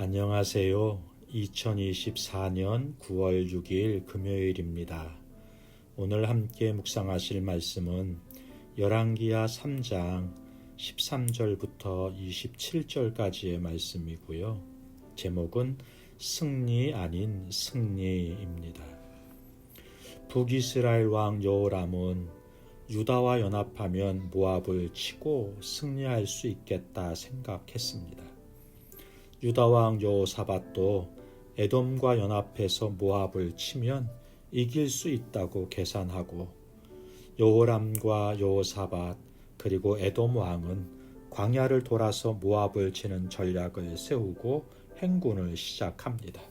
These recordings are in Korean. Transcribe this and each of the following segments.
안녕하세요. 2024년 9월 6일 금요일입니다. 오늘 함께 묵상하실 말씀은 열왕기하 3장 13절부터 27절까지의 말씀이고요. 제목은 승리 아닌 승리입니다. 북이스라엘 왕 여호람은 유다와 연합하면 모압을 치고 승리할 수 있겠다 생각했습니다. 유다 왕 여호사밧도 에돔과 연합해서 모압을 치면 이길 수 있다고 계산하고 여호람과 여호사밧 그리고 에돔 왕은 광야를 돌아서 모압을 치는 전략을 세우고 행군을 시작합니다.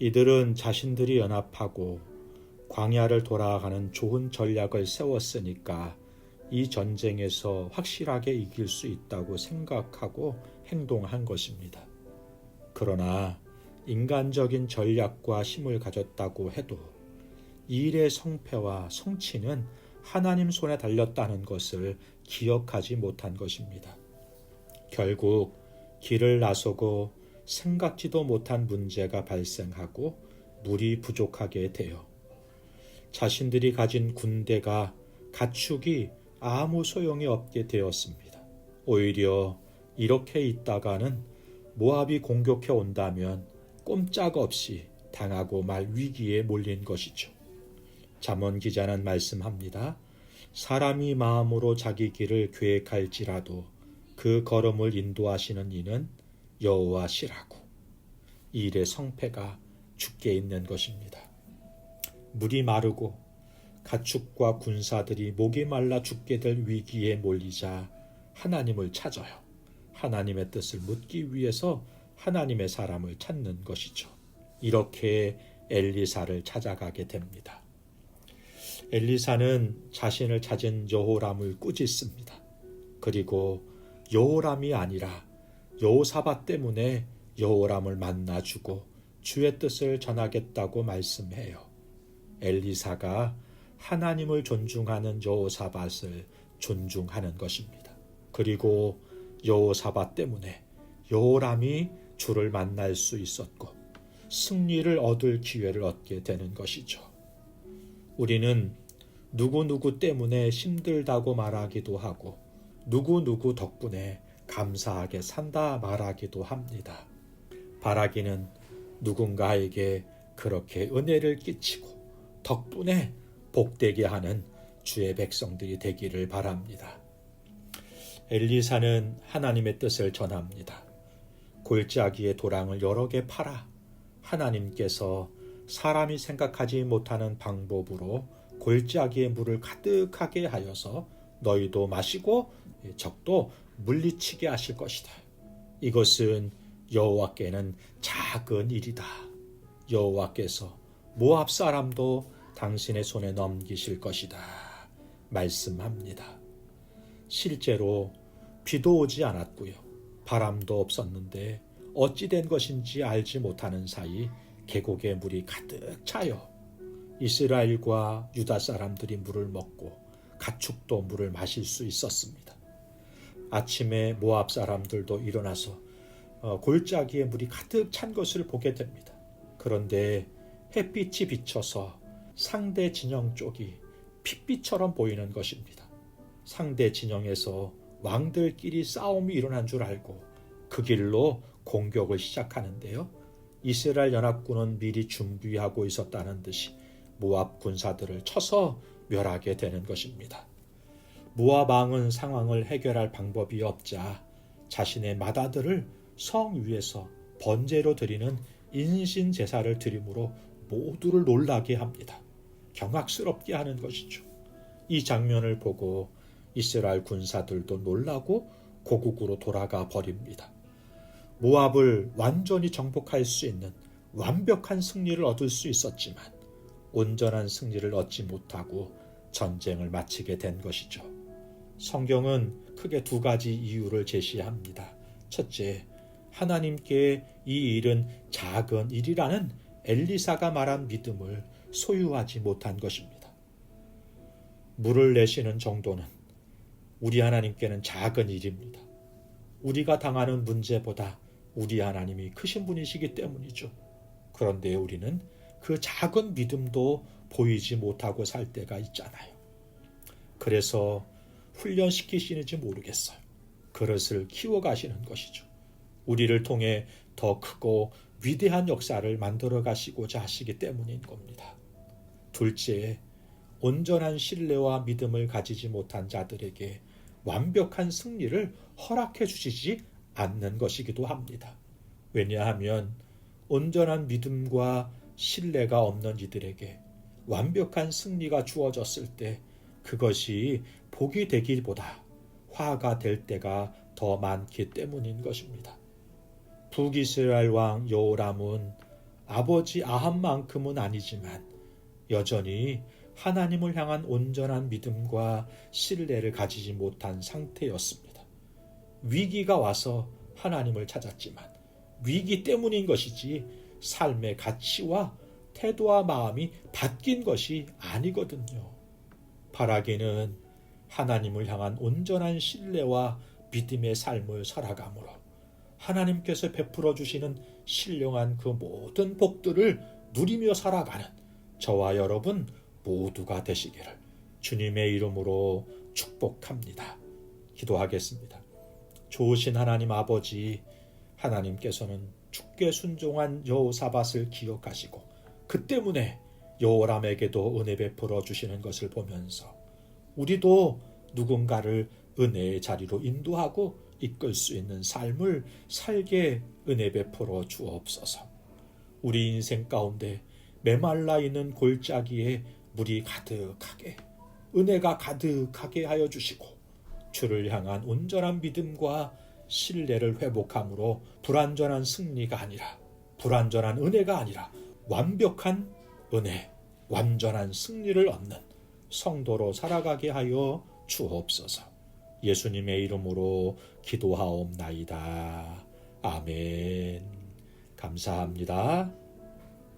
이들은 자신들이 연합하고 광야를 돌아가는 좋은 전략을 세웠으니까 이 전쟁에서 확실하게 이길 수 있다고 생각하고 행동한 것입니다. 그러나 인간적인 전략과 힘을 가졌다고 해도 이 일의 성패와 성취는 하나님 손에 달렸다는 것을 기억하지 못한 것입니다. 결국 길을 나서고 생각지도 못한 문제가 발생하고 물이 부족하게 되어 자신들이 가진 군대가 가축이 아무 소용이 없게 되었습니다. 오히려 이렇게 있다가는 모압이 공격해 온다면 꼼짝없이 당하고 말 위기에 몰린 것이죠. 잠언 기자는 말씀합니다. 사람이 마음으로 자기 길을 계획할지라도 그 걸음을 인도하시는 이는 여호와시라고. 이 일의 성패가 죽게 있는 것입니다. 물이 마르고 가축과 군사들이 목이 말라 죽게 될 위기에 몰리자 하나님을 찾아요. 하나님의 뜻을 묻기 위해서 하나님의 사람을 찾는 것이죠. 이렇게 엘리사를 찾아가게 됩니다. 엘리사는 자신을 찾은 여호람을 꾸짖습니다. 그리고 여호람이 아니라 여호사밧 때문에 여호람을 만나주고 주의 뜻을 전하겠다고 말씀해요. 엘리사가 하나님을 존중하는 여호사밧을 존중하는 것입니다. 그리고 여호사밧 때문에 여호람이 주를 만날 수 있었고 승리를 얻을 기회를 얻게 되는 것이죠. 우리는 누구누구 때문에 힘들다고 말하기도 하고 누구누구 덕분에 감사하게 산다 말하기도 합니다. 바라기는 누군가에게 그렇게 은혜를 끼치고 덕분에 복되게 하는 주의 백성들이 되기를 바랍니다. 엘리사는 하나님의 뜻을 전합니다. 골짜기의 도랑을 여러 개 팔아 하나님께서 사람이 생각하지 못하는 방법으로 골짜기의 물을 가득하게 하여서 너희도 마시고 적도 물리치게 하실 것이다. 이것은 여호와께는 작은 일이다. 여호와께서 모압 사람도 당신의 손에 넘기실 것이다. 말씀합니다. 실제로 비도 오지 않았고요. 바람도 없었는데 어찌 된 것인지 알지 못하는 사이 계곡에 물이 가득 차요. 이스라엘과 유다 사람들이 물을 먹고 가축도 물을 마실 수 있었습니다. 아침에 모압 사람들도 일어나서 어, 골짜기에 물이 가득 찬 것을 보게 됩니다. 그런데 햇빛이 비쳐서 상대 진영 쪽이 핏빛처럼 보이는 것입니다. 상대 진영에서 왕들끼리 싸움이 일어난 줄 알고 그 길로 공격을 시작하는데요. 이스라엘 연합군은 미리 준비하고 있었다는 듯이 모압 군사들을 쳐서 멸하게 되는 것입니다. 모압 왕은 상황을 해결할 방법이 없자 자신의 맏아들을 성 위에서 번제로 드리는 인신 제사를 드림으로 모두를 놀라게 합니다. 경악스럽게 하는 것이죠. 이 장면을 보고 이스라엘 군사들도 놀라고 고국으로 돌아가 버립니다. 모압을 완전히 정복할 수 있는 완벽한 승리를 얻을 수 있었지만 온전한 승리를 얻지 못하고 전쟁을 마치게 된 것이죠. 성경은 크게 두 가지 이유를 제시합니다. 첫째, 하나님께 이 일은 작은 일이라는 엘리사가 말한 믿음을 소유하지 못한 것입니다. 물을 내시는 정도는 우리 하나님께는 작은 일입니다. 우리가 당하는 문제보다 우리 하나님이 크신 분이시기 때문이죠. 그런데 우리는 그 작은 믿음도 보이지 못하고 살 때가 있잖아요. 그래서 훈련시키시는지 모르겠어요. 그릇을 키워가시는 것이죠. 우리를 통해 더 크고 위대한 역사를 만들어 가시고자 하시기 때문인 겁니다. 둘째, 온전한 신뢰와 믿음을 가지지 못한 자들에게 완벽한 승리를 허락해 주시지 않는 것이기도 합니다. 왜냐하면 온전한 믿음과 신뢰가 없는 이들에게 완벽한 승리가 주어졌을 때 그것이 복이 되기보다 화가 될 때가 더 많기 때문인 것입니다. 북이스라엘 왕 여호람은 아버지 아합만큼은 아니지만 여전히 하나님을 향한 온전한 믿음과 신뢰를 가지지 못한 상태였습니다. 위기가 와서 하나님을 찾았지만 위기 때문인 것이지 삶의 가치와 태도와 마음이 바뀐 것이 아니거든요. 바라기는 하나님을 향한 온전한 신뢰와 믿음의 삶을 살아가므로 하나님께서 베풀어 주시는 신령한 그 모든 복들을 누리며 살아가는 저와 여러분 모두가 되시기를 주님의 이름으로 축복합니다. 기도하겠습니다. 좋으신 하나님 아버지, 하나님께서는 죽게 순종한 여호사밧을 기억하시고 그 때문에 여호람에게도 은혜 베풀어 주시는 것을 보면서 우리도 누군가를 은혜의 자리로 인도하고 이끌 수 있는 삶을 살게 은혜 베풀어 주옵소서. 우리 인생 가운데 메말라 있는 골짜기에 물이 가득하게 은혜가 가득하게 하여 주시고 주를 향한 온전한 믿음과 신뢰를 회복함으로 불완전한 승리가 아니라 불완전한 은혜가 아니라 완벽한 은혜, 완전한 승리를 얻는 성도로 살아가게 하여 주옵소서. 예수님의 이름으로 기도하옵나이다. 아멘. 감사합니다.